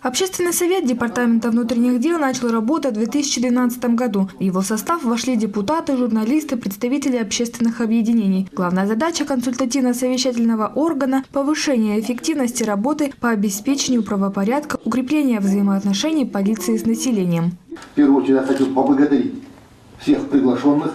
Общественный совет Департамента внутренних дел начал работу в 2012 году. В его состав вошли депутаты, журналисты, представители общественных объединений. Главная задача консультативно-совещательного органа – повышение эффективности работы по обеспечению правопорядка, укрепление взаимоотношений полиции с населением. В первую очередь я хотел поблагодарить всех приглашенных,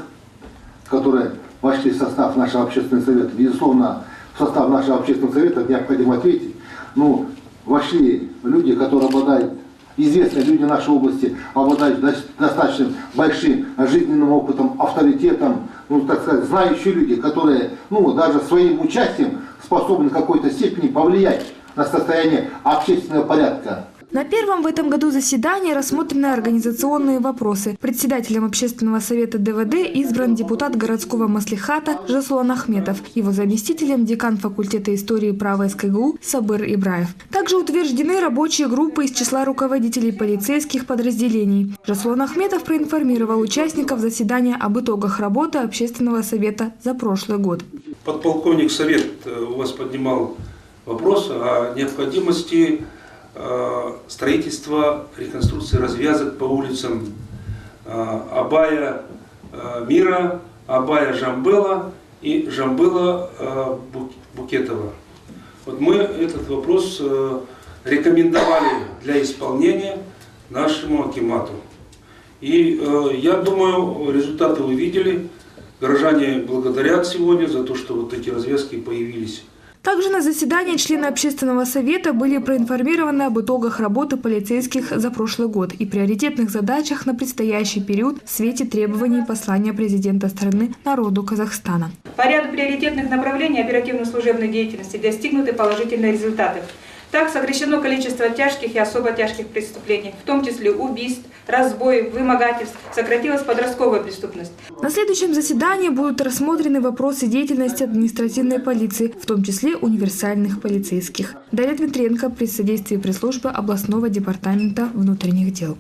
которые вошли в состав нашего общественного совета. Безусловно, в состав нашего общественного совета необходимо ответить. Ну, вошли люди, которые обладают, известные люди нашей области, обладают дос- достаточно большим жизненным опытом, авторитетом, ну, так сказать, знающие люди, которые, ну, даже своим участием способны в какой-то степени повлиять на состояние общественного порядка. На первом в этом году заседании рассмотрены организационные вопросы. Председателем общественного совета ДВД избран депутат городского маслихата Жасулан Ахметов. Его заместителем декан факультета истории права СКГУ Сабыр Ибраев. Также утверждены рабочие группы из числа руководителей полицейских подразделений. Жасулан Ахметов проинформировал участников заседания об итогах работы общественного совета за прошлый год. Подполковник Совет э, у вас поднимал вопрос о необходимости э, строительства, реконструкции развязок по улицам э, Абая э, Мира, Абая Жамбела и Жамбела Бук- Букетова. Вот мы этот вопрос рекомендовали для исполнения нашему Акимату. И я думаю, результаты вы видели. Горожане благодарят сегодня за то, что вот эти развязки появились. Также на заседании члены общественного совета были проинформированы об итогах работы полицейских за прошлый год и приоритетных задачах на предстоящий период в свете требований послания президента страны народу Казахстана. По ряду приоритетных направлений оперативно-служебной деятельности достигнуты положительные результаты. Так сокращено количество тяжких и особо тяжких преступлений, в том числе убийств, разбоев, вымогательств, сократилась подростковая преступность. На следующем заседании будут рассмотрены вопросы деятельности административной полиции, в том числе универсальных полицейских. Дарья Дмитренко при содействии пресс-службы областного департамента внутренних дел.